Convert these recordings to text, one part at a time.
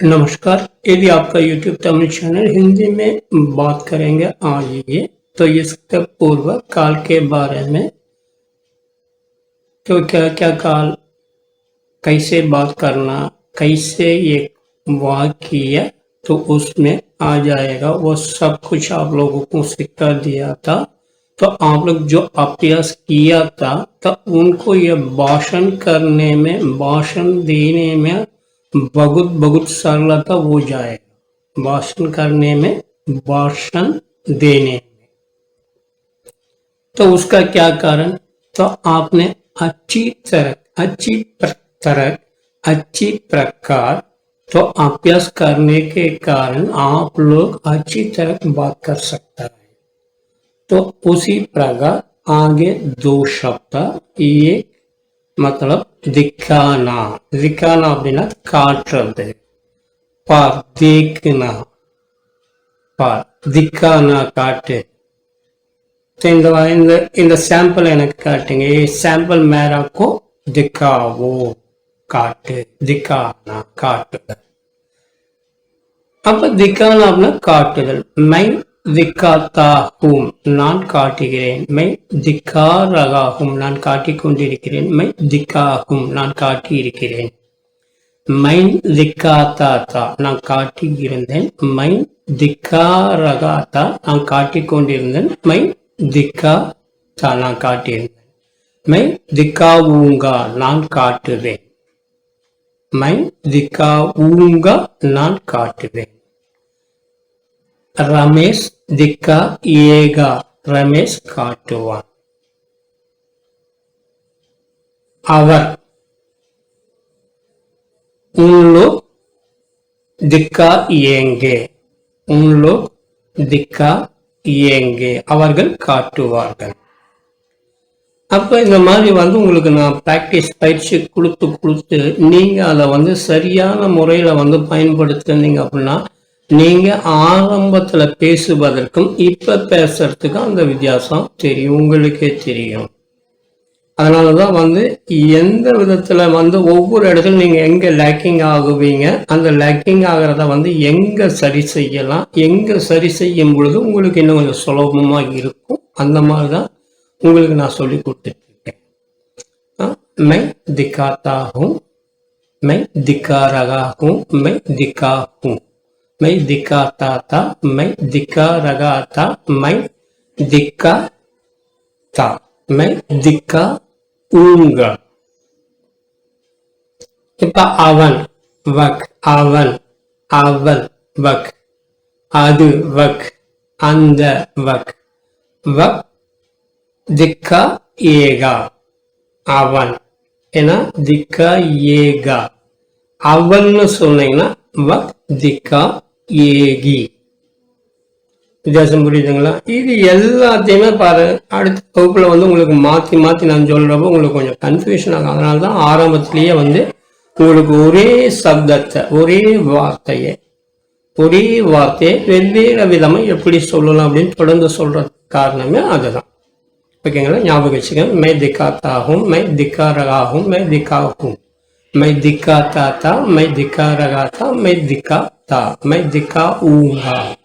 नमस्कार, यदि आपका YouTube तमिल चैनल हिंदी में बात करेंगे आज ये तो इसके पूर्व काल के बारे में तो क्या क्या काल, कैसे बात करना, कैसे एक वाक्य तो उसमें आ जाएगा, वो सब कुछ आप लोगों को सिखा दिया था। तो आप लोग जो अभ्यास किया था तो उनको ये भाषण करने में, भाषण देने में बहुत बहुत सरलता हो जाएगा। भाषण करने में भाषण देने में। तो उसका क्या कारण? तो आपने अच्छी तरह अच्छी तरह, अच्छी प्रकार तो अभ्यास करने के कारण आप लोग अच्छी तरह बात कर सकता है। तो उसी प्रकार आगे दो शब्द, एक मतलब திக்கானா. திக்கானா அப்படின்னா காற்று பார் தேக்குனா. பார் திக்கானா காட்டு. இந்த இந்த சாம்பிள் எனக்கு காட்டுங்க. சாம்பிள் மேராக்கோ திக்காவோ காட்டு. திக்கானா காட்டுதல். அப்ப திக்கானா அப்படின்னா காட்டுதல். மை திக்காத்தாகும். நான் காட்டுகிறேன். மை திக்கா ரகாகும் நான் காட்டிக் கொண்டிருக்கிறேன். மை திக்காகும். நான் காட்டி இருக்கிறேன் மைன் திக்காத்தாத்தா. நான் காட்டி இருந்தேன் மை திக்கா ரகாத்தா நான் காட்டிக் கொண்டிருந்தேன். மை திக்கா தா நான் காட்டியிருந்தேன். மை திக்கா ஊங்கா நான் காட்டுவேன். மை திக்கா ஊங்கா நான் காட்டுவேன். ரமேஷ் திக்கா ஏகா. ரமேஷ் காட்டுவான். அவர் உள்ளு திக்கா ஏங்கே. உள்ளு திக்கா ஏங்கே. அவர்கள் காட்டுவார்கள். அப்ப இந்த மாதிரி வந்து உங்களுக்கு நான் பிராக்டிஸ் பயிற்சி கொடுத்து கொடுத்து நீங்க அதை வந்து சரியான முறையில வந்து பயன்படுத்துனீங்க அப்படின்னா நீங்க ஆரம்பத்துல பேசுவதற்கும் இப்ப பேசுறதுக்கும் அந்த வித்தியாசம் தெரியும் உங்களுக்கே தெரியும். அதனாலதான் வந்து எந்த விதத்துல வந்து ஒவ்வொரு இடத்துல நீங்க எங்க லேக்கிங் ஆகுவீங்க அந்த லேக்கிங் ஆகிறத வந்து எங்க சரி செய்யலாம் எங்க சரி செய்யும் பொழுது உங்களுக்கு இன்னும் கொஞ்சம் சுலபமா இருக்கும். அந்த மாதிரிதான் உங்களுக்கு நான் சொல்லி கொடுத்துருக்கேன் மை திக்காத்தாகும் மை திக்காரகாகும் மை திக்காகும். மை திக்கா தாத்தா மை திக்கா ரகாத்தா மை திக்கா தா மை திக்கா ஊங்க இப்ப அவன் வக் அவன் அவள் வக் அது வக் அந்த வக் வக் திக்கா ஏகா அவன் ஏன்னா திக்கா ஏகா அவன்னு சொன்னீங்கன்னா வக் திக்கா ஏகி. வித்தியாசம் புரியுதுங்களா? இது எல்லாத்தையுமே பாரு அடுத்த வகுப்புல வந்து உங்களுக்கு மாத்தி மாத்தி நான் சொல்றப்போ உங்களுக்கு கொஞ்சம் கன்ஃபியூஷன் ஆகும். அதனால தான் ஆரம்பத்திலேயே வந்து உங்களுக்கு ஒரே சப்தத்தை ஒரே வார்த்தையை ஒரே வார்த்தையை வெவ்வேறு விதமா எப்படி சொல்லலாம் அப்படின்னு தொடர்ந்து சொல்றது காரணமே அதுதான். ஓகேங்களா? ஞாபகம் வச்சுக்கோங்க. மை திக்காத்தாகும் மை திக்காரகாகும் மை திக்காகும் मैं दिखाता था, मैं दिखा रहा था, मैं दिखा था मैं दिखाऊँगा।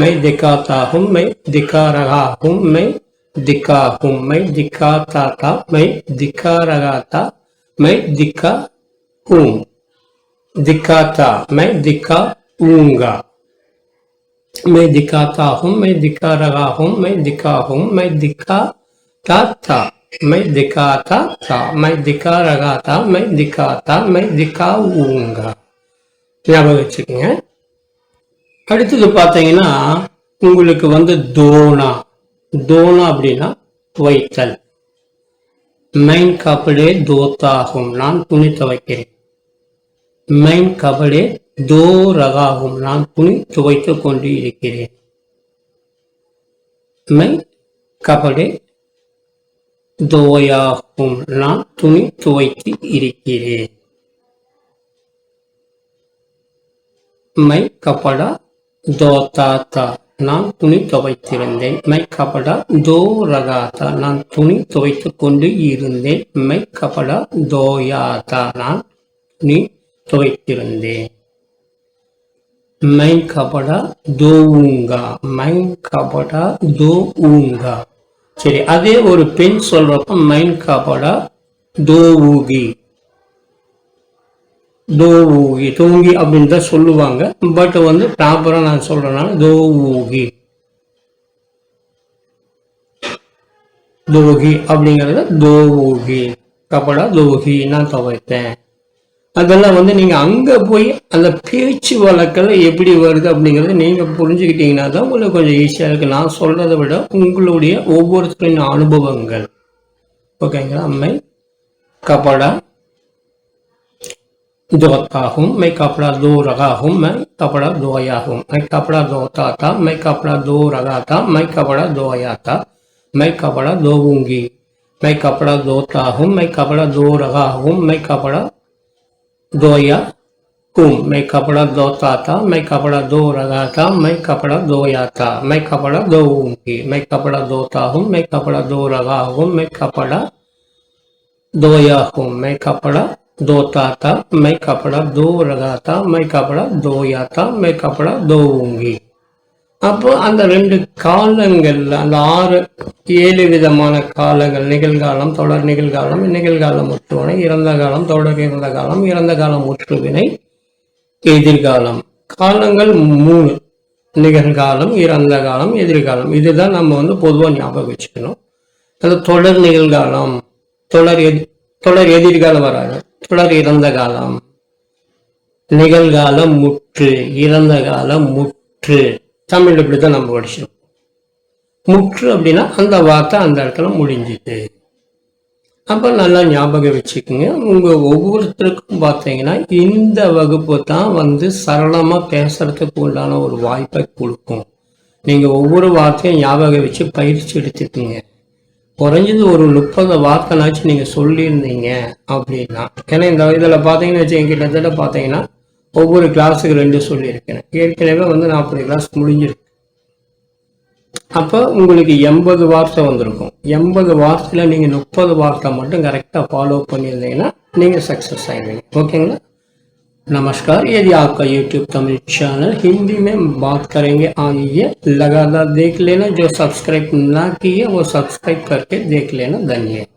मैं दिखाता हूँ, मैं दिखा रहा हूँ, मैं दिखा हूँ, मैं दिखाता था, मैं दिखा रहा था, मैं दिखा हूँ दिखाता, मैं दिखाऊँगा। मैं दिखाता हूँ, मैं दिखा रहा हूँ, मैं दिखा हूँ मैं दिखाता था। मैं दिखाता था मैं दिखा रहा था मैं दिखाता मैं दिखाऊंगा ஞாபகம் வச்சுக்கோங்க அடுத்தது பார்த்தீங்கன்னா உங்களுக்கு வந்து தோனா தோனா அப்படின்னா துவைத்தல் மைன் கபடே தோத்தாகும் நான் துணி துவைக்கிறேன் மைன் கபடே தோ ரகாகும் நான் துணி துவைத்துக் கொண்டு இருக்கிறேன் மை கபடே தோயாகும் நான் துணி துவைத்து இருக்கிறேன். மை கபடா தோதாத்தா நான் துணி துவைத்திருந்தேன். மை கபடா தோ ரகாத்தா நான் துணி துவைத்து கொண்டு இருந்தேன். மை கபடா தோயாத்தா நான் துணி துவைத்திருந்தேன். மை கபடா தோ ஊங்கா மை கபடா தோ ஊங்கா சரி அதே ஒரு பெண் சொல்றப்ப மைன் கபடா தோவூகி தோவூகி தூங்கி அப்படின்னு தான் சொல்லுவாங்க. பட் வந்து ப்ராப்பரா நான் சொல்றேனால தோவூகி தோகி அப்படிங்கறத தோவூகி கபடா தோகி நான் துவைத்தேன் அதெல்லாம் வந்து நீங்க அங்க போய் அந்த பேச்சு வழக்கில் எப்படி வருது அப்படிங்கறத நீங்க புரிஞ்சுக்கிட்டீங்கன்னா தான் உங்களுக்கு கொஞ்சம் ஈஸியா இருக்கு நான் சொல்றதை விட உங்களுடைய ஒவ்வொருத்தரின் அனுபவங்கள் ஓகேங்களா அம்மை கபடா धोता हूँ मैं कपड़ा धो रहा हूँ मैं कपड़ा धोया हूँ मैं कपड़ा धोता था मैं कपड़ा धो रहा था मैं कपड़ा धोया था मैं कपड़ा धोऊंगी मैं कपड़ा धोता हूँ मैं कपड़ा धो रहा हूँ मैं कपड़ा धोया हूँ मैं कपड़ा धोता था मैं कपड़ा धो रहा था मैं कपड़ा धोया था मैं कपड़ा धोऊँगी मैं कपड़ा धोता हूँ मैं कपड़ा धो रहा हूँ मैं कपड़ा धोया हूँ मैं कपड़ा धोता था मैं कपड़ा धो रहा था मैं कपड़ा धोया था मैं कपड़ा धोऊँगी அப்போ அந்த ரெண்டு காலங்கள்ல அந்த ஆறு ஏழு விதமான காலங்கள் நிகழ்காலம் தொடர் நிகழ்காலம் நிகழ்காலம் முற்றுவனை இறந்த காலம் தொடர் இறந்த காலம் இறந்த காலம் முற்றுவினை எதிர்காலம். காலங்கள் மூணு. நிகழ்காலம் இறந்த காலம் எதிர்காலம். இதுதான் நம்ம வந்து பொதுவாக ஞாபகம் வச்சுக்கணும். அது தொடர் நிகழ்காலம். தொடர் எதி தொடர் எதிர்காலம் வராது. தொடர் இறந்த காலம். நிகழ்காலம் முற்று இறந்த காலம் முற்று. தமிழ் இப்படிதான் நம்ம படிச்சிருக்கோம். முற்று அப்படின்னா அந்த வார்த்தை அந்த இடத்துல முடிஞ்சுது. அப்போ நல்லா ஞாபகம் வச்சுக்கோங்க. உங்கள் ஒவ்வொருத்தருக்கும் பார்த்தீங்கன்னா இந்த வகுப்பு தான் வந்து சரளமாக பேசுகிறதுக்கு உண்டான ஒரு வாய்ப்பை கொடுக்கும். நீங்கள் ஒவ்வொரு வார்த்தையும் ஞாபகம் வச்சு பயிற்சி எடுத்துக்கோங்க. குறைஞ்சது ஒரு முப்பது வார்த்தைனாச்சும் நீங்கள் சொல்லியிருந்தீங்க அப்படின்னா ஏன்னா இந்த இதில் பாத்தீங்கன்னு வச்சு கிட்டத்தட்ட பார்த்தீங்கன்னா ஒவ்வொரு கிளாஸுக்கு ரெண்டு சொல்லியிருக்கேன் ஏற்கனவே வந்து நாற்பது கிளாஸ் முடிஞ்சிருக்கு அப்போ உங்களுக்கு எண்பது வார்த்தை வந்திருக்கும் எண்பது வார்த்தையில் நீங்கள் முப்பது வார்த்தை மட்டும் கரெக்டாக ஃபாலோ பண்ணியிருந்தீங்கன்னா நீங்கள் சக்ஸஸ் ஆகிடுவீங்க ஓகேங்களா नमस्कार यदि आपका YouTube तमिल चैनल हिंदी में बात करेंगे आइए लगातार देख लेना जो सब्सक्राइब ना किए वो सब्सक्राइब करके देख लेना धन्यवाद